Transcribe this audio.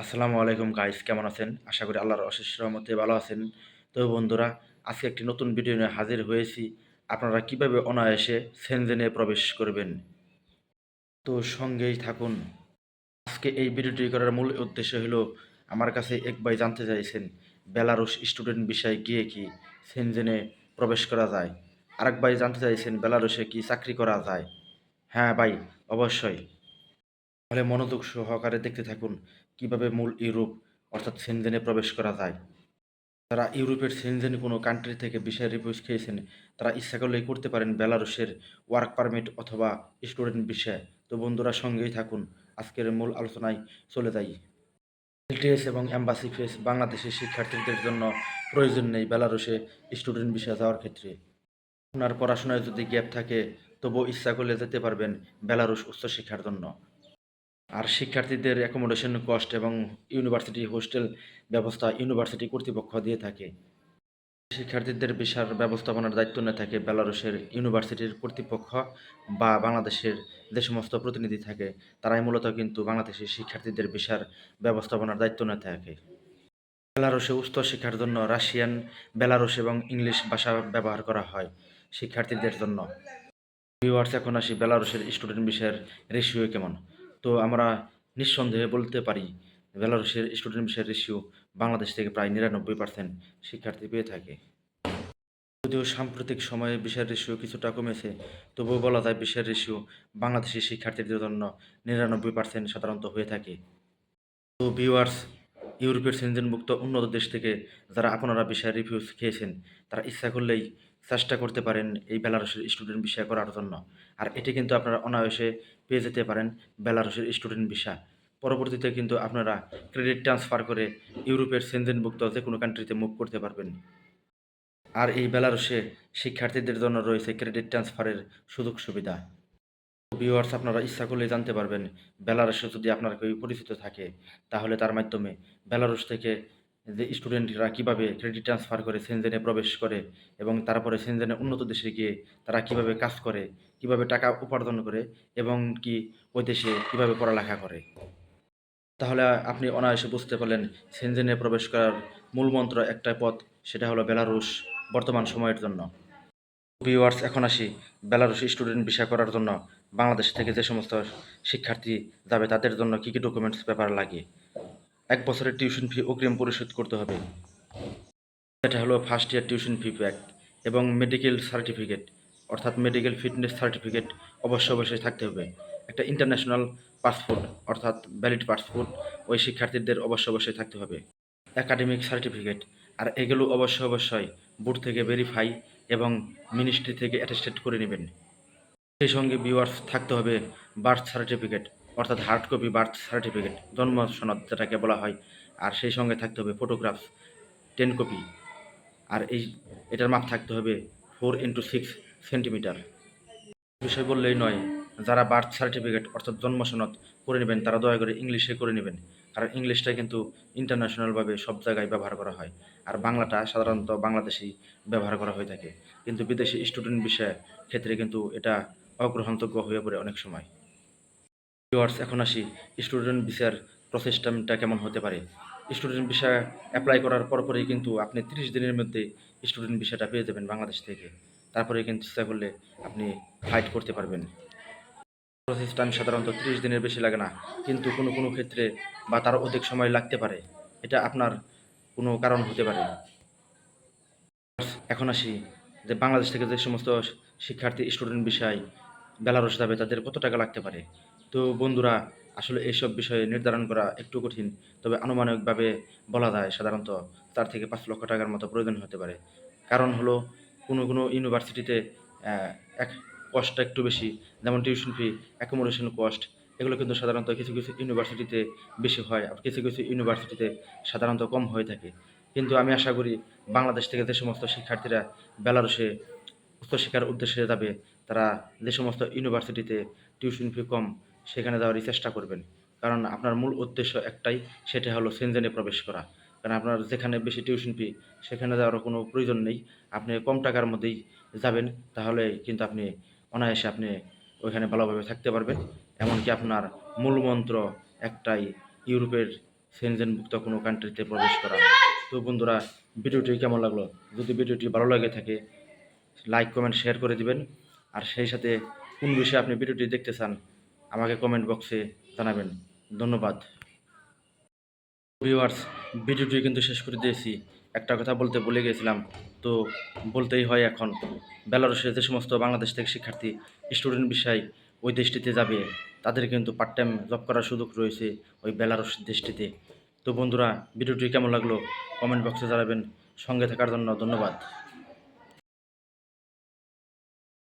আসসালামু আলাইকুম গাইস কেমন আছেন? আশা করি আল্লাহর অশেষ রহমতে ভালো আছেন। তো বন্ধুরা, আজকে একটি নতুন ভিডিও নিয়ে হাজির হয়েছি। আপনারা কীভাবে অনায়াসে সেনজেনে প্রবেশ করবেন? তো সঙ্গেই থাকুন। আজকে এই ভিডিওটি করার মূল উদ্দেশ্য হলো, আমার কাছে এক ভাই জানতে চাইছেন, বেলারুশ স্টুডেন্ট বিষয়ে গিয়ে কি সেনজেনে প্রবেশ করা যায়? আরেক ভাই জানতে চাইছেন, বেলারুশে কি চাকরি করা যায়? হ্যাঁ ভাই, অবশ্যই। তাহলে মনোযোগ সহকারে দেখতে থাকুন। কীভাবে মূল ইউরোপ, অর্থাৎ সেনজেনে প্রবেশ করা যায়? যারা ইউরোপের সেনজেন কোনো কান্ট্রি থেকে বিষয় রিভিউজ খেয়েছেন। তারা ইচ্ছা করলেই করতে পারেন বেলারুশের ওয়ার্ক পারমিট অথবা স্টুডেন্ট বিষয় তো বন্ধুরা, সঙ্গেই থাকুন। আজকের মূল আলোচনায় চলে যাই। এলটিএস এবং অ্যাম্বাসি ফেস বাংলাদেশের শিক্ষার্থীদের জন্য প্রয়োজন নেই বেলারুশে স্টুডেন্ট বিষয়ে যাওয়ার ক্ষেত্রে। আপনার পড়াশোনায় যদি গ্যাপ থাকে, তবুও ইচ্ছা করলে যেতে পারবেন বেলারুশ উচ্চশিক্ষার জন্য। আর শিক্ষার্থীদের অ্যাকোমোডেশন কস্ট এবং ইউনিভার্সিটি হোস্টেল ব্যবস্থা ইউনিভার্সিটি কর্তৃপক্ষ দিয়ে থাকে। শিক্ষার্থীদের বিশাল ব্যবস্থাপনার দায়িত্ব নিয়ে থাকে বেলারুশের ইউনিভার্সিটির কর্তৃপক্ষ বা বাংলাদেশের যে সমস্ত প্রতিনিধি থাকে, তারাই মূলত কিন্তু বাংলাদেশের শিক্ষার্থীদের বিশাল ব্যবস্থাপনার দায়িত্ব নিয়ে থাকে। বেলারুশে উচ্চ শিক্ষার জন্য রাশিয়ান, বেলারুশ এবং ইংলিশ ভাষা ব্যবহার করা হয় শিক্ষার্থীদের জন্য। ভিউয়ার্স এখন আসি বেলারুশের স্টুডেন্ট বিষয়ের রেশিও কেমন? তো আমরা নিঃসন্দেহে বলতে পারি, বেলারুশের স্টুডেন্ট বিষয়ের রেশিও বাংলাদেশ থেকে প্রায় নিরানব্বই পার্সেন্ট শিক্ষার্থী পেয়ে থাকে। যদিও সাম্প্রতিক সময়ে বিষয়ের রেশিও কিছুটা কমেছে, তবুও বলা যায় বিষয়ের রেশিও বাংলাদেশি শিক্ষার্থীদের জন্য নিরানব্বই পার্সেন্ট সাধারণত হয়ে থাকে। তো ভিউয়ার্স ইউরোপের সেনজেনভুক্ত উন্নত দেশ থেকে যারা আপনারা বিষয়ের রিভিউ খেয়েছেন, তারা ইচ্ছা করলেই চেষ্টা করতে পারেন এই বেলারসের স্টুডেন্ট বিষয় করার জন্য। আর এটি কিন্তু আপনারা অনায়াসে পেয়ে যেতে পারেন বেলারসের স্টুডেন্ট ভিসা পরবর্তীতে কিন্তু আপনারা ক্রেডিট ট্রান্সফার করে ইউরোপের সেনজেনভুক্ত যে কোনো কান্ট্রিতে মুভ করতে পারবেন। আর এই বেলারসে শিক্ষার্থীদের জন্য রয়েছে ক্রেডিট ট্রান্সফারের সুযোগ সুবিধা। ভিউয়ার্স আপনারা ইচ্ছা করলে জানতে পারবেন বেলারুশে যদি আপনার কেউ পরিচিত থাকে, তাহলে তার মাধ্যমে বেলারুশ থেকে যে স্টুডেন্টরা কীভাবে ক্রেডিট ট্রান্সফার করে সেনজেনে প্রবেশ করে এবং তারপরে সেনজেনে উন্নত দেশে গিয়ে তারা কীভাবে কাজ করে, কীভাবে টাকা উপার্জন করে এবং কি ওই দেশে কীভাবে পড়ালেখা করে। তাহলে আপনি অনায়াসে বুঝতে পারলেন সেনজেনে প্রবেশ করার মূল মন্ত্র একটা পথ, সেটা হলো বেলারুশ বর্তমান সময়ের জন্য। ভিউয়ার্স এখন আসি বেলারুশ স্টুডেন্ট ভিসা করার জন্য। বাংলাদেশ থেকে যে সমস্ত শিক্ষার্থী যাবে তাদের জন্য কী কী ডকুমেন্টস পেপার লাগে? এক বছরের টিউশন ফি অগ্রিম পরিশোধ করতে হবে। এটা হলো first year tuition fee back এবং মেডিকেল সার্টিফিকেট অর্থাৎ মেডিকেল ফিটনেস সার্টিফিকেট অবশ্য অবশ্যই থাকতে হবে। একটা ইন্টারন্যাশনাল পাসপোর্ট অর্থাৎ ভ্যালিড পাসপোর্ট ওই শিক্ষার্থীদের অবশ্য অবশ্যই থাকতে হবে। একাডেমিক সার্টিফিকেট আর এগুলো অবশ্য অবশ্যই বোর্ড থেকে ভেরিফাই এবং মিনিস্ট্রি থেকে অ্যাটেস্টেড করে নেবেন। সেই সঙ্গে ভিউয়ার্স থাকতে হবে বার্থ সার্টিফিকেট অর্থাৎ হার্ড কপি বার্থ সার্টিফিকেট জন্ম সনদ যেটাকে বলা হয়, আর সেই সঙ্গে থাকতে হবে ফটোগ্রাফ টেন কপি আর এই, এটার মাপ থাকতে হবে ফোর ইন্টু সিক্স সেন্টিমিটার বিষয় বললেই নয়, যারা বার্থ সার্টিফিকেট অর্থাৎ জন্ম সনদ করে নেবেন, তারা দয়া করে ইংলিশে করে নেবেন, কারণ ইংলিশটা কিন্তু ইন্টারন্যাশনালভাবে সব জায়গায় ব্যবহার করা হয়, আর বাংলাটা সাধারণত বাংলাদেশেই ব্যবহার করা হয়ে থাকে। কিন্তু বিদেশি স্টুডেন্ট বিষয়ে ক্ষেত্রে কিন্তু এটা অগ্রহণযোগ্য হয়ে পড়ে অনেক সময়। ভিউয়ার্স এখন আসি স্টুডেন্ট ভিসার প্রসেসটা কেমন হতে পারে? স্টুডেন্ট ভিসা অ্যাপ্লাই করার পরপরই কিন্তু আপনি তিরিশ দিনের মধ্যে স্টুডেন্ট ভিসাটা পেয়ে যাবেন বাংলাদেশ থেকে। তারপরে কিন্তু চেষ্টা করলে আপনি ফাইট করতে পারবেন। প্রসেস টাইম সাধারণত তিরিশ দিনের বেশি লাগে না, কিন্তু কোনো কোনো ক্ষেত্রে বা তার অধিক সময় লাগতে পারে। এটা আপনার কোনো কারণ হতে পারে। এখন আসি যে বাংলাদেশ থেকে যে সমস্ত শিক্ষার্থী স্টুডেন্ট বিষয় বেলারস যাবে, তাদের কত টাকা লাগতে পারে? তো বন্ধুরা, আসলে এইসব বিষয়ে নির্ধারণ করা একটু কঠিন, তবে আনুমানিকভাবে বলা যায় সাধারণত চার থেকে পাঁচ লক্ষ টাকার মতো প্রয়োজন হতে পারে। কারণ হলো, কোনো কোনো ইউনিভার্সিটিতে এক কস্টটা একটু বেশি, যেমন টিউশন ফি অ্যাকোমোডেশন কস্ট এগুলো কিন্তু সাধারণত কিছু কিছু ইউনিভার্সিটিতে বেশি হয়, আর কিছু কিছু ইউনিভার্সিটিতে সাধারণত কম হয়ে থাকে। কিন্তু আমি আশা করি, বাংলাদেশ থেকে যে সমস্ত শিক্ষার্থীরা বেলারুশে উচ্চশিক্ষার উদ্দেশ্যে যাবে, তারা যে সমস্ত ইউনিভার্সিটিতে টিউশন ফি কম সেখানে যাওয়ারই চেষ্টা করবেন। কারণ আপনার মূল উদ্দেশ্য একটাই, সেটা হলো সেনজেনে প্রবেশ করা। কারণ আপনার যেখানে বেশি টিউশন ফি, সেখানে যাওয়ার কোনো প্রয়োজন নেই। আপনি কম টাকার মধ্যেই যাবেন, তাহলে কিন্তু আপনি অনায়াসে আপনি ওইখানে ভালোভাবে থাকতে পারবেন। এমনকি আপনার মূল মন্ত্র একটাই, ইউরোপের সেনজেনভুক্ত কোনো কান্ট্রিতে প্রবেশ করা। তো বন্ধুরা, ভিডিওটি কেমন লাগল? যদি ভিডিওটি ভালো লাগে থাকে লাইক কমেন্ট শেয়ার করে দিবেন। আর সেই সাথে কোন বিষয়ে আপনি ভিডিওটি দেখতে চান আমাকে কমেন্ট বক্সে জানাবেন। ধন্যবাদ। ভিউয়ার্স ভিডিওটি কিন্তু শেষ করে দিয়েছি। একটা কথা বলতে ভুলে গেছিলাম। তো বলতেই হয় এখন বেলারুশে যে সমস্ত বাংলাদেশ থেকে শিক্ষার্থী স্টুডেন্ট বিষয় ওই দেশটিতে যাবে, তাদের কিন্তু পার্ট টাইম জব করার সুযোগ রয়েছে ওই বেলারুশ দেশটিতে। তো বন্ধুরা, ভিডিওটি কেমন লাগল? কমেন্ট বক্সে জানাবেন। সঙ্গে থাকার জন্য ধন্যবাদ।